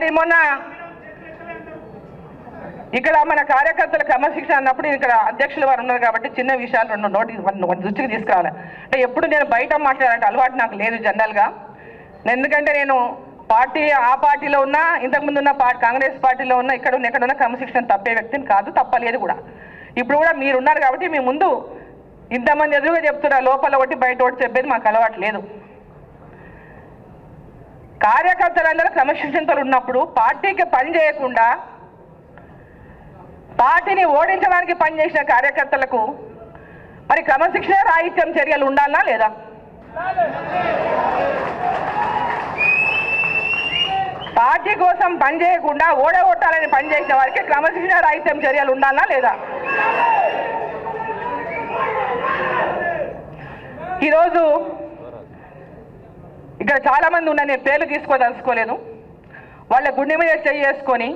మరి మొన్న ఇక్కడ మన కార్యకర్తల క్రమశిక్షణ అన్నప్పుడు ఇక్కడ అధ్యక్షులు వారు ఉన్నారు కాబట్టి చిన్న విషయాలు రెండు నోటి దృష్టికి తీసుకురావాలి. అంటే ఎప్పుడు నేను బయట మాట్లాడాలంటే అలవాటు నాకు లేదు జనరల్గా ఎందుకంటే నేను పార్టీ ఆ పార్టీలో ఉన్నా ఇంతకుముందు ఉన్న పార్టీ కాంగ్రెస్ పార్టీలో ఉన్న ఇక్కడ ఉన్న ఎక్కడ ఉన్న క్రమశిక్షణ తప్పే వ్యక్తిని కాదు తప్పలేదు కూడా. ఇప్పుడు కూడా మీరు ఉన్నారు కాబట్టి మీ ముందు ఇంతమంది ఎదురుగా చెప్తున్నా లోపల ఒకటి బయట ఒకటి చెప్పేది మాకు అలవాటు లేదు. కార్యకర్తలందరూ క్రమశిక్షణతో ఉన్నప్పుడు పార్టీకి పని చేయకుండా పార్టీని ఓడించడానికి పనిచేసిన కార్యకర్తలకు మరి క్రమశిక్షణ రాహిత్యం చర్యలు ఉండాలా లేదా? పార్టీ కోసం పనిచేయకుండా ఓడగొట్టాలని పనిచేసిన వారికి క్రమశిక్షణ రాహిత్యం చర్యలు ఉండాలా లేదా? ఈరోజు ఇక్కడ చాలా మంది ఉన్న నేను పేర్లు తీసుకోదలుచుకోలేదు. వాళ్ళ గుండె మీద చెయ్యి చేసుకొని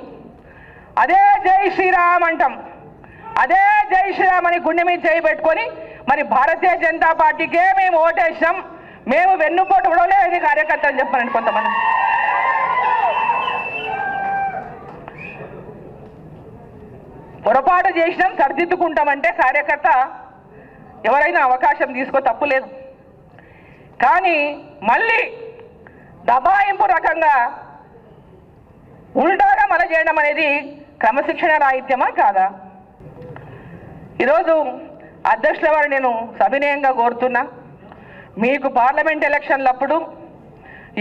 అదే జై శ్రీరామ్ అంటాం. అదే జై శ్రీరామ్ అని గుండె మీద చేయి పెట్టుకొని మరి భారతీయ జనతా పార్టీకే మేము ఓటేసాం మేము వెన్నుపోటు కూడా లేదు కార్యకర్తలు చెప్పారండి కొంతమంది. పొరపాటు చేసినాం సరిదిద్దుకుంటామంటే కార్యకర్త ఎవరైనా అవకాశం తీసుకో తప్పు లేదు. కానీ మళ్ళీ దబాయింపు రకంగా ఉల్టాగా మన చేయడం అనేది క్రమశిక్షణ రాహిత్యమా కాదా? ఈరోజు అధ్యక్షుల వారు నేను సవినయంగా కోరుతున్నా. మీకు పార్లమెంట్ ఎలక్షన్లప్పుడు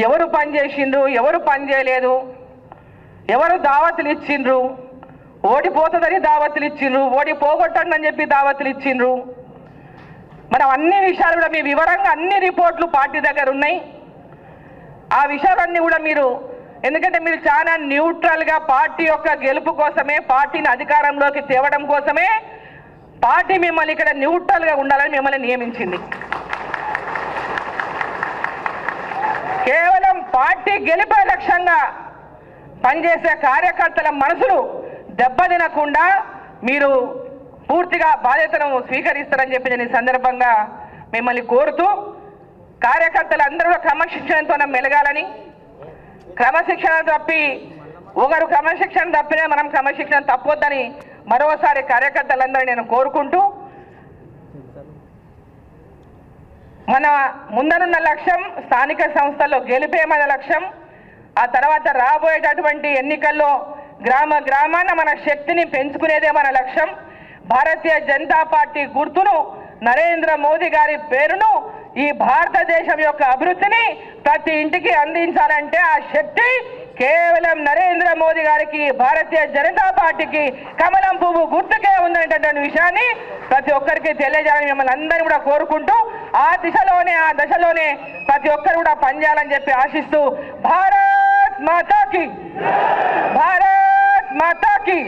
ఎవరు పని చేసిండ్రు ఎవరు పని చేయలేదు ఎవరు దావతులు ఇచ్చిండ్రు ఓడిపోతుందని దావతులు ఇచ్చిండ్రు ఓడి పోగొట్టండి అని చెప్పి దావతులు ఇచ్చిండ్రు. మనం అన్ని విషయాలు కూడా మీ వివరంగా అన్ని రిపోర్ట్లు పార్టీ దగ్గర ఉన్నాయి. ఆ విషయాలన్నీ కూడా మీరు ఎందుకంటే మీరు చాలా న్యూట్రల్గా పార్టీ యొక్క గెలుపు కోసమే పార్టీని అధికారంలోకి తేవడం కోసమే పార్టీ మిమ్మల్ని ఇక్కడ న్యూట్రల్గా ఉండాలని మిమ్మల్ని నియమించింది. కేవలం పార్టీ గెలిపే లక్ష్యంగా పనిచేసే కార్యకర్తల మనసులు దెబ్బతినకుండా మీరు పూర్తిగా బాధ్యతను స్వీకరిస్తారని చెప్పి నేను సందర్భంగా మిమ్మల్ని కోరుతూ కార్యకర్తలందరూ క్రమశిక్షణతో మెలగాలని క్రమశిక్షణ తప్పి ఒకరు క్రమశిక్షణ తప్పినా మనం క్రమశిక్షణ తప్పొద్దని మరోసారి కార్యకర్తలందరూ నేను కోరుకుంటూ మన ముందనున్న లక్ష్యం స్థానిక సంస్థల్లో గెలిపే మన లక్ష్యం ఆ తర్వాత రాబోయేటటువంటి ఎన్నికల్లో గ్రామ గ్రామాన మన శక్తిని పెంచుకునేదే మన లక్ష్యం. భారతీయ జనతా పార్టీ గుర్తును నరేంద్ర మోదీ గారి పేరును ఈ భారతదేశం యొక్క అభివృద్ధిని ప్రతి ఇంటికి అందించాలంటే ఆ శక్తి కేవలం నరేంద్ర మోదీ గారికి భారతీయ జనతా పార్టీకి కమలం పువ్వు గుర్తుకే ఉందనేటటువంటి విషయాన్ని ప్రతి ఒక్కరికి తెలియజేయాలని మిమ్మల్ని అందరినీ కూడా కోరుకుంటూ ఆ దిశలోనే ఆ దశలోనే ప్రతి ఒక్కరు కూడా పనిచేయాలని చెప్పి ఆశిస్తూ భారత్ మాతాకి భారత్ మాతాకి